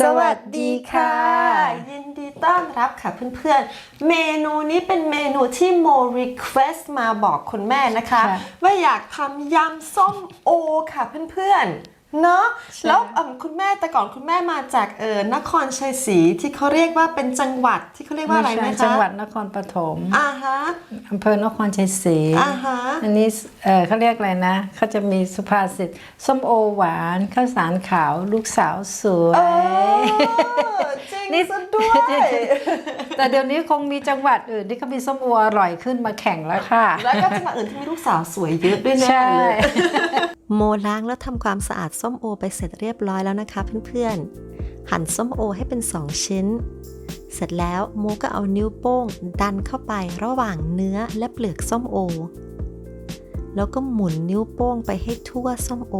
สวัสดีค่ะ ยินดีต้อนรับค่ะเพื่อนๆ เมนูนี้เป็นเมนูที่โมรีเควสมาบอกคุณแม่นะคะค่ะว่าอยากทำยำส้มโอค่ะเพื่อนๆ เนาะใช่แล้วเอิ่มคุณแม่แต่ก่อนคุณแม่มาจากเออนครชัยศรีที่เขาเรียกว่าเป็นจังหวัดที่เขาเรียกว่าอะไรม่นะใช่คะจังหวัดนครปฐมอ่าฮะอำเภอนครชัยศรีอ่าฮะอันนี้เออเขาเรียกอะไรนะเขาจะมีสุภาษิตส้มโอหวานข้าวสารขาวลูกสาวสวเอย อจริงนี่ซะด้วย แต่เดี๋ยวนี้คงมีจังหวัดอื่นที่เขามีส้มโออร่อยขึ้นมาแข่งแล้วค่ะ แล้วก็จังหวัดอื่นที่มีลูกสาวสวยเยอะด้วยแน่ใช่เลยโมล้างแล้วทำความสะอาดส้มโอไปเสร็จเรียบร้อยแล้วนะคะเพื่อนๆ หั่นส้มโอให้เป็น 2 ชิ้น เสร็จแล้วโมก็เอานิ้วโป้ง ดันเข้าไประหว่างเนื้อและเปลือกส้มโอ แล้วก็หมุนนิ้วโป้งไปให้ทั่วส้มโอ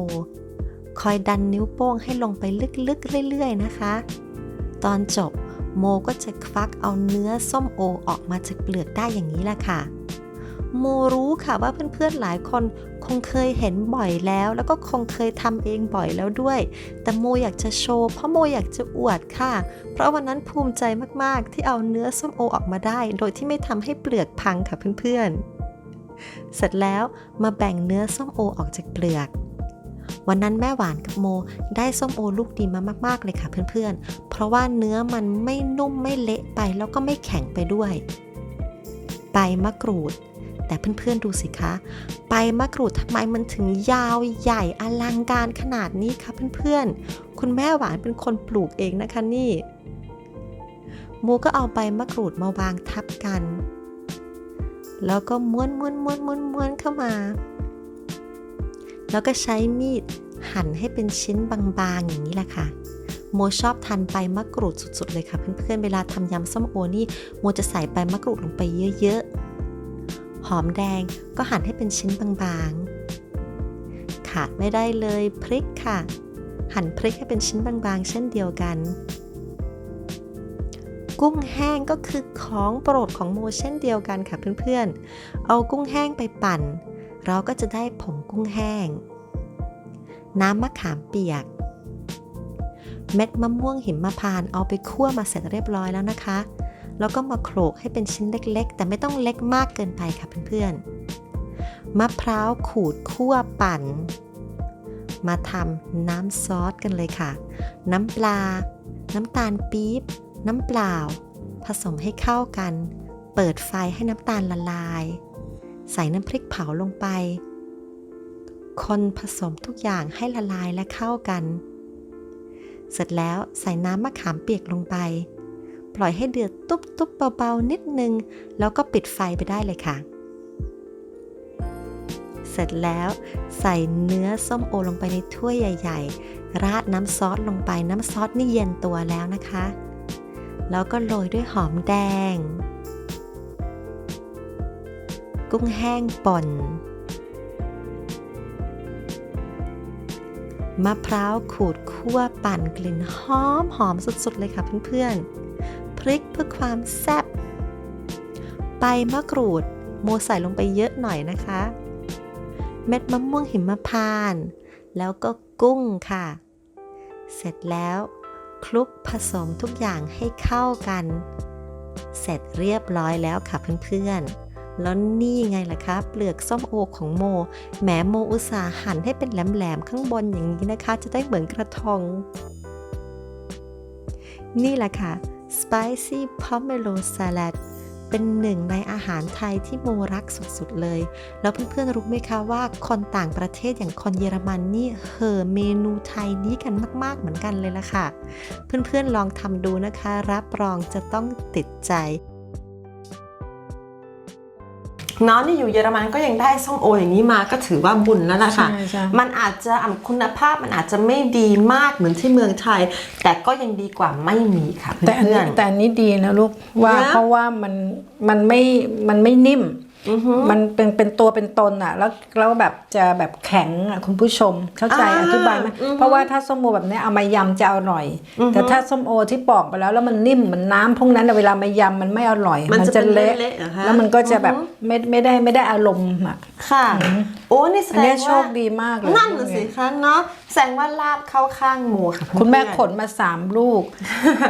คอยดันนิ้วโป้งให้ลงไปลึกๆเรื่อยๆนะคะ ตอนจบ โมก็จะควักเอาเนื้อส้มโอออกมาจากเปลือกได้อย่างนี้แหละค่ะ โมรู้ค่ะว่าเพื่อนๆหลายคนคงเคยเห็นบ่อยแล้ว แล้วก็คงเคยทำเองบ่อยแล้วด้วย แต่โมอยากจะโชว์เพราะโมอยากจะอวดค่ะ เพราะวันนั้นภูมิใจมากๆ ที่เอาเนื้อส้มโอออกมาได้ โดยที่ไม่ทำให้เปลือกพังค่ะเพื่อนๆ เสร็จแล้วมาแบ่งเนื้อส้มโอออกจากเปลือก วันนั้นแม่หวานกับโมได้ส้มโอลูกดีมามาก ๆ เลยค่ะเพื่อนๆ เพราะว่าเนื้อมันไม่นุ่มไม่เละไปแล้วก็ไม่แข็งไปด้วย ใบมะกรูด แต่เพื่อนๆดูสิคะใบมะกรูดทำไมมันถึงยาวใหญ่อลังการขนาดนี้คะเพื่อนๆ คุณแม่หวานเป็นคนปลูกเองนะคะนี่โมก็เอาใบมะกรูดมาวางทับกัน แล้วก็ม้วนม้วนม้วนม้วนม้วนเข้ามา แล้วก็ใช้มีดหั่นให้เป็นชิ้นบางๆอย่างนี้แหละค่ะ โมชอบทานใบมะกรูดสุดๆเลยค่ะ เพื่อนๆ เวลาทำยำส้มโอนี่โมจะใส่ใบมะกรูดลงไปเยอะๆ หอมแดงก็หั่นให้เป็นชิ้นบางๆ ขาดไม่ได้เลยพริกค่ะ หั่นพริกให้เป็นชิ้นบางๆ เช่นเดียวกัน กุ้งแห้งก็คือของโปรดของโมเช่นเดียวกันค่ะเพื่อนๆ เอากุ้งแห้งไปปั่น เราก็จะได้ผงกุ้งแห้ง น้ำมะขามเปียก เม็ดมะม่วงหิมพานต์เอาไปคั่วมาเสร็จเรียบร้อยแล้วนะคะ แล้วก็มาโขลกให้เป็นชิ้นเล็กๆ แต่ไม่ต้องเล็กมากเกินไปค่ะเพื่อนๆ มะพร้าวขูดคั่วปั่น มาทำน้ำซอสกันเลยค่ะ น้ำปลา น้ำตาลปี๊บ น้ำเปล่า ผสมให้เข้ากัน เปิดไฟให้น้ำตาลละลาย ใส่น้ำพริกเผาลงไป คนผสมทุกอย่างให้ละลายและเข้ากัน เสร็จแล้วใส่น้ำมะขามเปียกลงไป ปล่อยให้เดือดตุ๊บๆเบาๆนิดนึง แล้วก็ปิดไฟไปได้เลยค่ะ เสร็จแล้วใส่เนื้อส้มโอลงไปในถ้วยใหญ่ ๆ ราดน้ำซอสลงไปน้ำซอสนี่เย็นตัวแล้วนะคะ แล้วก็โรยด้วยหอมแดง กุ้งแห้งป่น มะพร้าวขูดคั่วปั่นกลิ่นหอมหอมสุดๆเลยค่ะเพื่อนๆ พริกเพื่อความแซ่บ ใบมะกรูดโมใส่ลงไปเยอะหน่อยนะคะ เม็ดมะม่วงหิมพาน แล้วก็กุ้งค่ะ เสร็จแล้วคลุกผสมทุกอย่างให้เข้ากัน เสร็จเรียบร้อยแล้วค่ะเพื่อนๆ แล้วนี่ไงล่ะคะเปลือกส้มโอของโมแหมโมอุตสาหั่นให้เป็นแหลมๆข้างบนอย่างนี้นะคะ จะได้เหมือนกระทง นี่แหละค่ะ Spicy Pomelo Salad เป็นหนึ่งในอาหารไทยที่โมรักสุดๆเลย แล้วเพื่อนๆรู้ไหมคะว่าคนต่างประเทศอย่างคนเยอรมันนี่เห่อเมนูไทยนี้กันมากๆเหมือนกันเลยล่ะค่ะ เพื่อนๆลองทำดูนะคะ รับรองจะต้องติดใจ น้องนี่อยู่เยอรมันก็ยังได้ส้มโออย่างนี้มาก็ถือว่าบุญแล้วล่ะค่ะใช่ใช่มันอาจจะอ่ำคุณภาพมันอาจจะไม่ดีมากเหมือนที่เมืองไทย แต่ก็ยังดีกว่าไม่มีค่ะแต่อันเพื่นี้อนแต่อันนี้ดีนะลูกว่านะเพราะว่ามันมันไม่มันไม่นิ่มอือฮึ มันเป็นเป็นตัวเป็นตนอะ แล้วแล้วแบบจะแบบแข็งอะคุณผู้ชมเข้าใจอ่าอธิบายไหมอือฮึเพราะว่าถ้าส้มโอแบบนี้เอามายำจะอร่อยอือฮึแต่ถ้าส้มโอที่ปอกไปแล้วแล้วมันนิ่มเหมือนน้ำพวกนั้นอะเวลามายำมันไม่อร่อย มันจะเป็นเละเละๆเหรอคะแล้วมันก็จะแบบอือฮึไม่ไม่ได้ไม่ได้อารมณ์อะ ค่ะโออ้นี่แสอันดเนี้งยว่าโชคดีมากเลยนั่นน่ะสิคะเนาะแสดงว่าลาบเข้าข้างโมค่ะคุณแม่ขเพื่อนมาสามลูก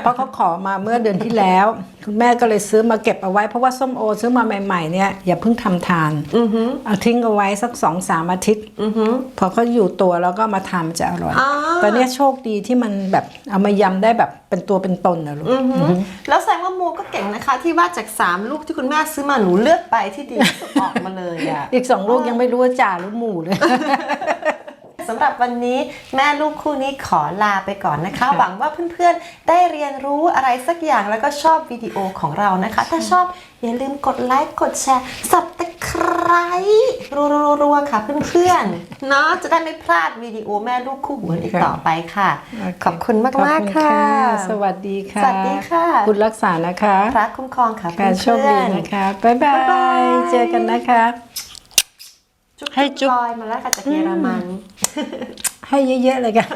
เพราะเขาขอมาเมื่อเดือนที่แล้ว คุณแม่ก็เลยซื้อมาเก็บเอาไว้เพราะว่าส้มโอซื้อมาใหม่ ๆเนี่ยอย่าเพิ่งทำทานอือหือเอาทิ้งเอาไว้สักสองสามอาทิตย์ อือหือ พอเขาอยู่ตัวแล้วก็มาทำจะอร่อยอ่า แต่เนี้ยโชคดีที่มันแบบเอามายำได้แบบเป็นตัวเป็นตนนะลูก อือหือแล้วแสดงว่าโมก็เก่งนะคะ ที่ว่าจาก3ลูกที่คุณแม่ซื้อมาหนูเลือกไปที่ดีที่สุดออกมาเลยอะ อีกสองลูกยังไม่รู้ว่าจ่าหรือหมูเลยสำหรับวันนี้แม่ลูกคู่นี้ขอลาไปก่อนนะคะ หวังว่าเพื่อนๆ ได้เรียนรู้อะไรสักอย่างแล้วก็ชอบวิดีโอของเรานะคะ ถ้าชอบอย่าลืมกดไลค์กดแชร์สับตะไคร้รัวๆๆค่ะเพื่อนๆเนาะจะได้ไม่พลาดวิดีโอแม่ลูกคู่หูกันอีกต่อไปค่ะ ขอบคุณมากๆค่ะ สวัสดีค่ะ สวัสดีค่ะ คุณรักษานะคะพระคุ้มครองค่ะค่ะโชคเพื่ดีอนๆนะคะบ๊ายบาบ๊ายบายยเจอกันนะคะ จุ๊บให้จุ๊บลอยมาแล้วค่ะจากเยอรมัน ให้เยอะๆเลยกัน